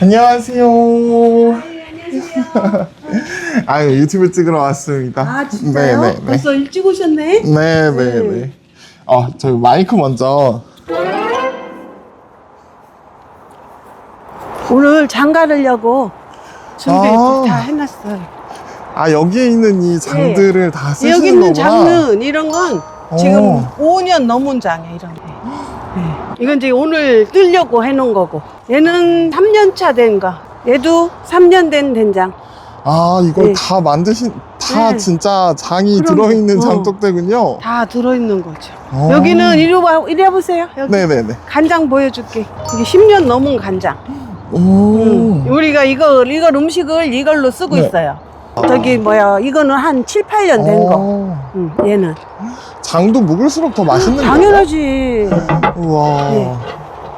안녕하세요. 아유 유튜브 찍으러 왔습니다. 아 진짜요? 네 네 네. 벌써 일찍 오셨네? 네 네 네. 어, 저 마이크 먼저. 오늘 장가르려고 준비 아. 다 해놨어요. 아 여기에 있는 이 장들을 다 쓰시는 여기 있는 거구나. 장은 이런 건 지금 5년 넘은 장이에요, 이런 게. 네. 이건 이제 오늘 뜨려고 해놓은 거고. 얘는 3년 차된 거. 얘도 3년 된 된장. 아 이걸 네. 다 만드신 다 네. 진짜 장이 그럼, 들어있는 어. 장독대군요. 다 들어있는 거죠. 어. 여기는 이리 와, 이리 와보세요. 여기. 네네네. 간장 보여줄게. 이게 10년 넘은 간장. 오. 음. 우리가 이거, 이걸 음식을 이걸로 쓰고 네. 있어요. 저기 뭐야, 이거는 한 7, 8년 된 거. 어. 음, 얘는. 장도 묵을수록 더 맛있는 거예요? 당연하지. 우와. 네.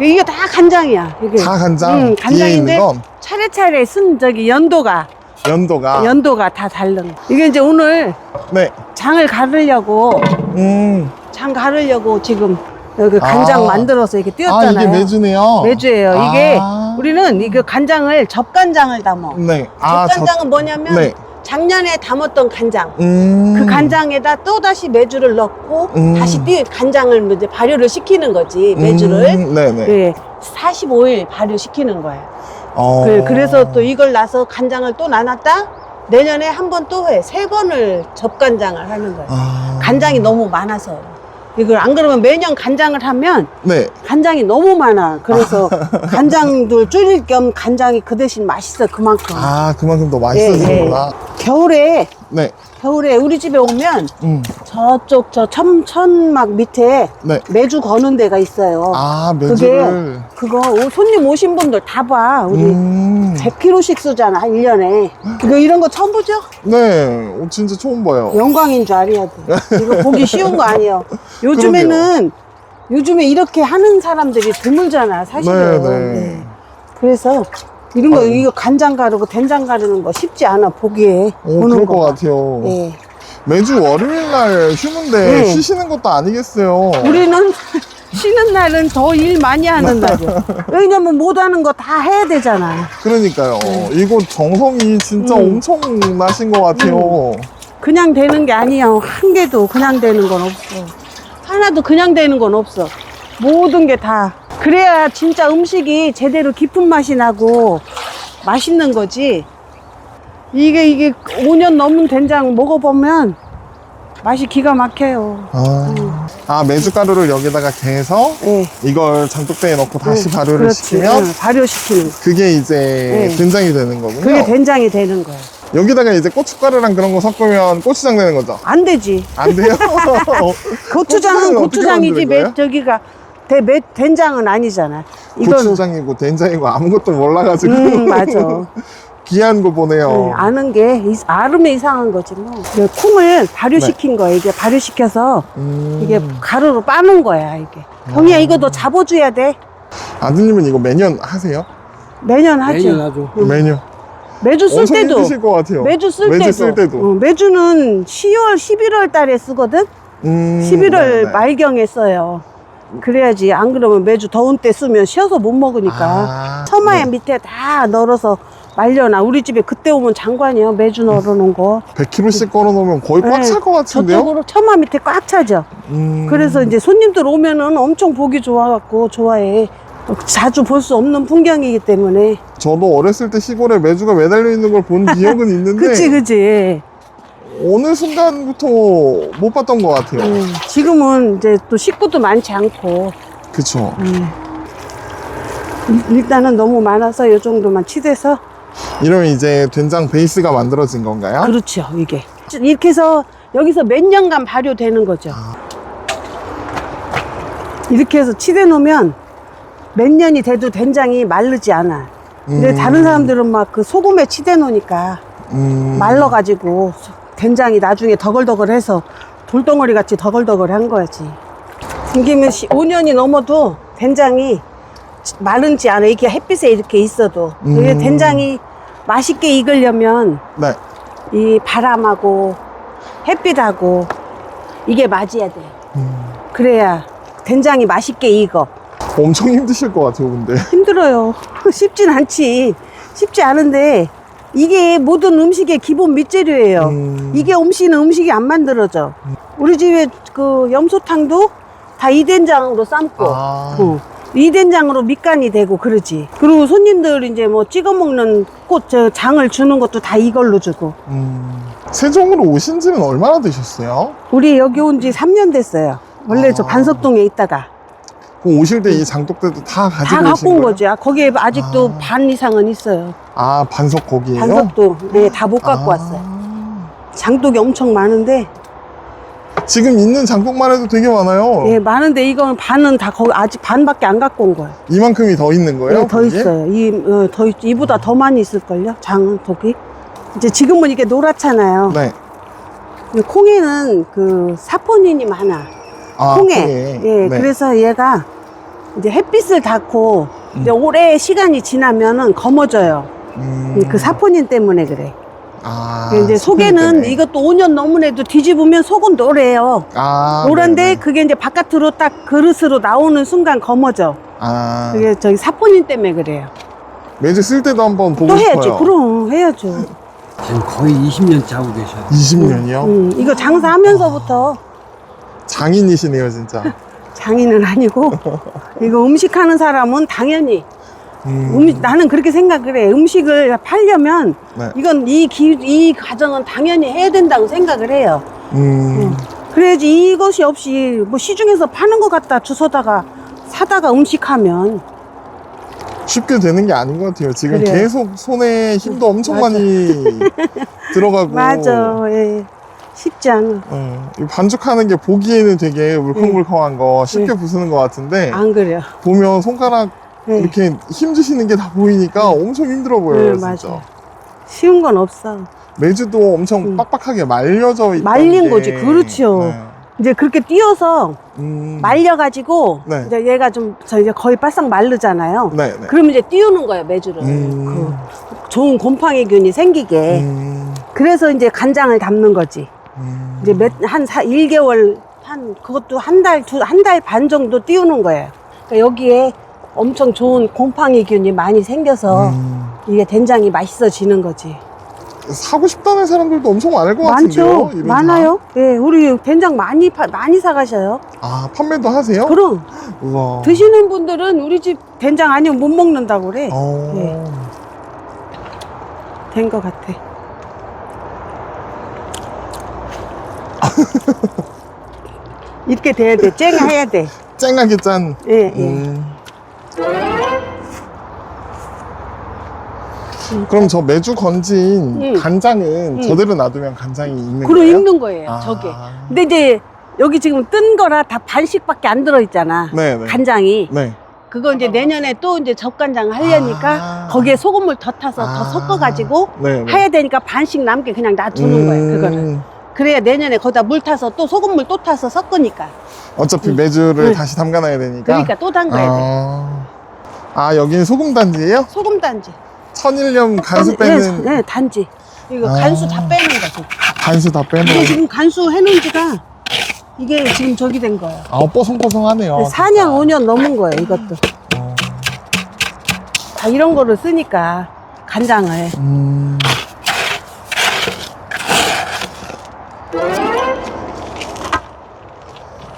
이게 다 간장이야. 이게. 다 간장 음, 뒤에 간장인데 건 차례차례 쓴 저기 연도가 연도가 연도가 다 다른. 거. 이게 이제 오늘 네. 장을 가르려고 음. 장 가르려고 지금 여기 간장 아. 만들어서 이렇게 아 띄웠잖아요. 이게 매주네요. 매주예요. 이게 아. 우리는 이거 간장을 접간장을 담어. 네. 아, 접간장은 뭐냐면 네. 작년에 담았던 간장. 음. 그 간장에다 또 다시 매주를 넣고 음. 다시 띄 간장을 이제 발효를 시키는 거지 매주를. 음, 네네. 네. 45일 발효시키는 거예요. 어. 그, 그래서 또 이걸 나서 간장을 또 나눴다? 내년에 한 번 또 해. 세 번을 접간장을 하는 거예요. 아. 간장이 너무 많아서. 이걸 안 그러면 매년 간장을 하면 네. 간장이 너무 많아. 그래서 간장도 줄일 겸 간장이 그 대신 맛있어. 그만큼. 아 그만큼 더 예, 맛있어지는구나. 겨울에, 네. 겨울에 우리 집에 오면 음. 저쪽 저 천, 천막 밑에 네. 매주 거는 데가 있어요. 아 그게 매주를. 그거 오- 손님 오신 분들 다 봐. 우리 음. 100kg씩 쓰잖아, 1년에. 이거 이런 거 처음 보죠? 네. 오, 진짜 처음 봐요. 영광인 줄 알아야 돼. 이거 보기 쉬운 거 아니에요. 요즘에는, 요즘에 이렇게 하는 사람들이 드물잖아, 사실은. 네, 네. 네. 그래서 이런 거. 이거 간장 가르고 된장 가르는 거 쉽지 않아, 보기에. 오 보는 그럴 것 거. 같아요. 네. 매주 월요일 날 쉬는데 네. 쉬시는 것도 아니겠어요. 우리는 쉬는 날은 더 일 많이 하는 날이야. 왜냐면 못 하는 거 다 해야 되잖아. 그러니까요. 이거 정성이 진짜 음. 엄청 나신 것 같아요. 그냥 되는 게 아니에요. 한 개도 그냥 되는 건 없어. 하나도 그냥 되는 건 없어. 모든 게 다. 그래야 진짜 음식이 제대로 깊은 맛이 나고 맛있는 거지. 이게, 이게 5년 넘은 된장 먹어보면 맛이 기가 막혀요. 아, 아 메주가루를 여기다가 개서 예. 이걸 장독대에 넣고 다시 네, 발효를 그렇지. 시키면 응, 발효시키는 거. 그게 이제 네. 된장이 되는 거군요. 그게 된장이 되는 거예요. 여기다가 이제 고춧가루랑 그런 거 섞으면 고추장 되는 거죠. 안 되지. 안 돼요? 고추장은 어떻게 고추장이지, 만드는 매, 거예요? 저기가 대, 매, 된장은 아니잖아. 이거는. 고추장이고 된장이고 아무것도 몰라가지고 음, 맞아. 귀한 거 보네요. 네, 아는 게 이- 아름에 이상한 거지 뭐. 그 콩을 발효시킨 거야. 이게 발효시켜서 음. 이게 가루로 빠는 거야. 이게. 형이야 이거 너 잡아줘야 돼. 아드님은 이거 매년 하세요? 매년 하지. 매년 하죠. 응. 매년. 매주 쓸 엄청 때도. 힘드실 것 같아요. 매주 쓸 매주 때도. 쓸 때도. 어, 매주는 10월, 11월 달에 쓰거든. 음, 11월 네, 네. 말경에 써요. 그래야지 안 그러면 매주 더운 때 쓰면 쉬어서 못 먹으니까. 아, 처마에 네. 밑에 다 널어서 말려놔. 우리 집에 그때 오면 장관이요. 매주 널어놓은 거. 100kg씩 걸어 놓으면 거의 꽉 네, 찰것 같은데요? 저쪽으로 처마 밑에 꽉 차죠. 음. 그래서 이제 손님들 오면은 엄청 보기 좋아갖고 좋아해. 자주 볼 수 없는 풍경이기 때문에. 저도 어렸을 때 시골에 메주가 매달려 있는 걸 본 기억은 있는데 그치, 그치. 어느 순간부터 못 봤던 것 같아요. 음, 지금은 이제 또 식구도 많지 않고. 그쵸. 음. 일- 일단은 너무 많아서 이 정도만 치대서. 이러면 이제 된장 베이스가 만들어진 건가요? 그렇죠, 이게. 이렇게 해서 여기서 몇 년간 발효되는 거죠. 이렇게 해서 치대 놓으면 몇 년이 돼도 된장이 마르지 않아. 근데 음. 다른 사람들은 막 그 소금에 치대 놓으니까 음. 말라가지고 된장이 나중에 더글더글해서 돌덩어리 같이 더글더글한 거지. 생기면 5년이 넘어도 된장이 마른지 않아. 이게 햇빛에 이렇게 있어도. 이게 음. 된장이 맛있게 익으려면 네. 이 바람하고 햇빛하고 이게 맞아야 돼. 음. 그래야 된장이 맛있게 익어. 엄청 힘드실 것 같아요, 근데. 힘들어요. 쉽진 않지. 쉽지 않은데 이게 모든 음식의 기본 밑재료예요. 음. 이게 없이는 음식이 안 만들어져. 우리 집에 그 염소탕도 다 이 된장으로 삶고, 아. 어, 이 된장으로 밑간이 되고 그러지. 그리고 손님들 이제 뭐 찍어 먹는 꽃, 저 장을 주는 것도 다 이걸로 주고. 음. 세종으로 오신 지는 얼마나 되셨어요? 우리 여기 온 지 3년 됐어요. 원래 저 아. 반석동에 있다가 그럼 오실 때 이 장독대도 다 가지고 다 갖고 오신 온 거예요? 거지. 아, 거기에 아직도 아. 반 이상은 있어요. 아, 반석 거기에요? 반석도 네, 다 못 갖고 아. 왔어요. 장독이 엄청 많은데 지금 있는 장독만 해도 되게 많아요. 예, 많은데 이건 반은 다 거기 아직 반밖에 안 갖고 온 거예요. 이만큼이 더 있는 거예요? 예, 더 거기에? 있어요. 이, 어, 더, 있- 이보다 더 많이 있을걸요? 장은, 독이. 이제 지금은 이게 노랗잖아요. 네. 근데 콩에는 그 사포닌이 많아. 아, 콩에. 예, 네. 그래서 얘가 이제 햇빛을 닿고 음. 이제 오래 시간이 지나면은 검어져요. 음. 그 사포닌 때문에 그래. 아, 이제 속에는 때문에. 이것도 5년 넘은 애도 뒤집으면 속은 노래요. 아, 노란데 네네. 그게 이제 바깥으로 딱 그릇으로 나오는 순간 검어져. 아, 그게 저기 사포닌 때문에 그래요. 매주 쓸 때도 한번 보고 또 싶어요. 해야지. 그럼 해야죠. 지금 거의 20년째 하고 계셔요. 20년이요? 음, 이거 장사하면서부터 장인이시네요, 진짜. 장인은 아니고 이거 음식하는 사람은 당연히 음. 음, 나는 그렇게 생각을 해. 음식을 팔려면 네. 이건 이, 기, 이 과정은 당연히 해야 된다고 생각을 해요. 음. 그래야지 이것이 없이 뭐 시중에서 파는 것 같다 주워다가 사다가 음식하면 쉽게 되는 게 아닌 것 같아요. 지금 그래요. 계속 손에 힘도 엄청 맞아. 많이 들어가고. 맞아. 예. 쉽지 않아. 어, 이 반죽하는 게 보기에는 되게 울컹불컹한 거 쉽게 부수는 것 같은데 안 그래요. 보면 손가락 네. 이렇게 힘주시는 게 다 보이니까 엄청 힘들어 보여요, 네, 진짜. 맞아요. 쉬운 건 없어. 매주도 엄청 음. 빡빡하게 말려져 있던 말린 게- 거지. 그렇죠. 네. 이제 그렇게 띄어서 음. 말려가지고 네. 이제 얘가 좀 저 이제 거의 바싹 마르잖아요. 네, 네. 그러면 이제 띄우는 거예요 매주를. 음. 그 좋은 곰팡이 균이 생기게. 음. 그래서 이제 간장을 담는 거지. 음. 이제 몇한 1개월 한 그것도 한 달 두 한 달 반 정도 띄우는 거예요. 그러니까 여기에 엄청 좋은 곰팡이균이 많이 생겨서 음. 이게 된장이 맛있어지는 거지. 사고 싶다는 사람들도 엄청 많을 것 같은데요. 많죠? 이런 많아요. 예, 우리 된장 많이 파, 많이 사가셔요. 다? 아, 판매도 하세요? 그럼 우와. 드시는 분들은 우리 집 된장 아니면 못 먹는다고 그래. 어. 예. 된 것 같아. 이렇게 돼야 돼. 쨍해야 돼. 쨍하게 짠. 예, 예. 음. 그럼 저 매주 건진 음. 간장은 음. 저대로 놔두면 간장이 있는 그로 거예요? 익는 거예요, 아. 저게. 근데 이제 여기 지금 뜬 거라 다 반씩밖에 안 들어 있잖아. 네 네. 간장이. 네. 그거 이제 내년에 또 이제 젓간장 하려니까 아. 거기에 소금물 더 타서 더 아. 섞어 가지고 네 네. 해야 되니까 반씩 남게 그냥 놔두는 거예요, 그거를. 음. 그래야 내년에 거기다 물 타서 또 소금물 또 타서 섞으니까. 어차피 매주를 음. 다시 담가놔야 되니까. 그러니까 또 담가야 돼. 아, 아 여기는 소금 단지예요? 소금 단지. 천일염 간수 네, 빼는 네, 단지. 이거 아. 간수 다 빼는 거지. 간수 다 빼는. 이게 지금 간수 해놓은 지가 이게 지금 저기 된 거예요. 아 뽀송뽀송하네요. 4년, 5년 넘은 거예요, 이것도. 어. 다 이런 거를 쓰니까 간장을. 음.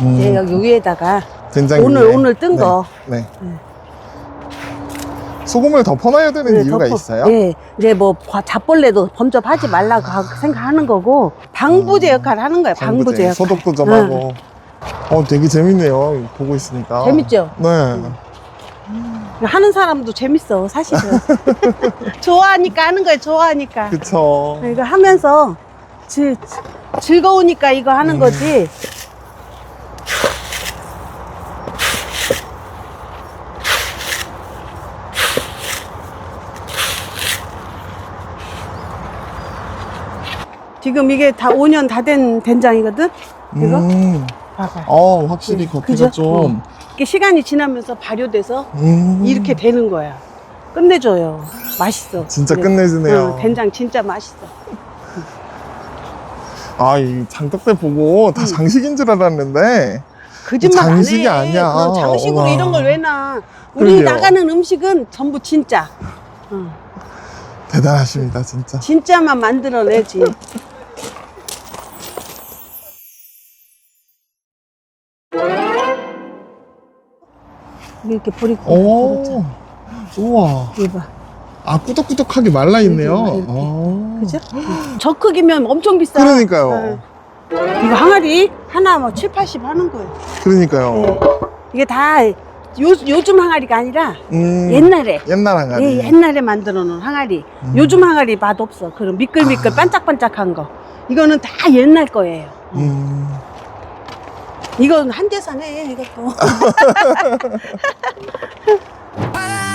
음, 이제 여기 위에다가 된장 오늘- 위에. 오늘 뜬 네, 거. 네. 소금을 덮어놔야 되는 네, 이유가 덮어- 있어요? 예. 이제 뭐 과- 잡벌레도 범접하지 말라고 하- 생각하는 거고 방부제 역할을 하는 거예요. 방부제, 역할. 소독도 좀 하고. 어, 되게 재밌네요. 보고 있으니까. 재밌죠? 네. 하는 사람도 재밌어, 사실은. 좋아하니까 하는 거예요, 좋아하니까. 그쵸. 이거 하면서 즐, 즐거우니까 이거 하는 음. 거지. 지금 이게 다 5년 다 된 된장이거든? 이거? 음. 봐봐. 어, 확실히 네, 겉에가 그죠? 좀. 이게 시간이 지나면서 발효돼서 음. 이렇게 되는 거야. 끝내줘요. 맛있어. 진짜 네. 끝내주네요. 응, 된장 진짜 맛있어. 아, 이 장독대 보고 다 음. 장식인 줄 알았는데, 거짓말 장식이 안 해. 아니야. 그 장식으로 우와. 이런 걸 왜 놔? 우리 그러게요. 나가는 음식은 전부 진짜. 어, 대단하십니다, 진짜. 진짜만 만들어내지. 이렇게 버리고 오, 우와. 이거 봐. 아, 꾸덕꾸덕하게 말라있네요. 이렇게, 이렇게. 어. 그죠? 저 크기면 엄청 비싸. 그러니까요. 네. 이거 항아리 하나 뭐 7, 80 하는 거예요. 그러니까요. 네. 이게 다 요, 요즘 항아리가 아니라 음, 옛날에 옛날 항아리. 예, 옛날에 만들어 놓은 항아리. 요즘 항아리 맛 없어. 그런 미끌미끌 아. 반짝반짝한 거. 이거는 다 옛날 거예요. 음, 이건 한대산해 이것도. I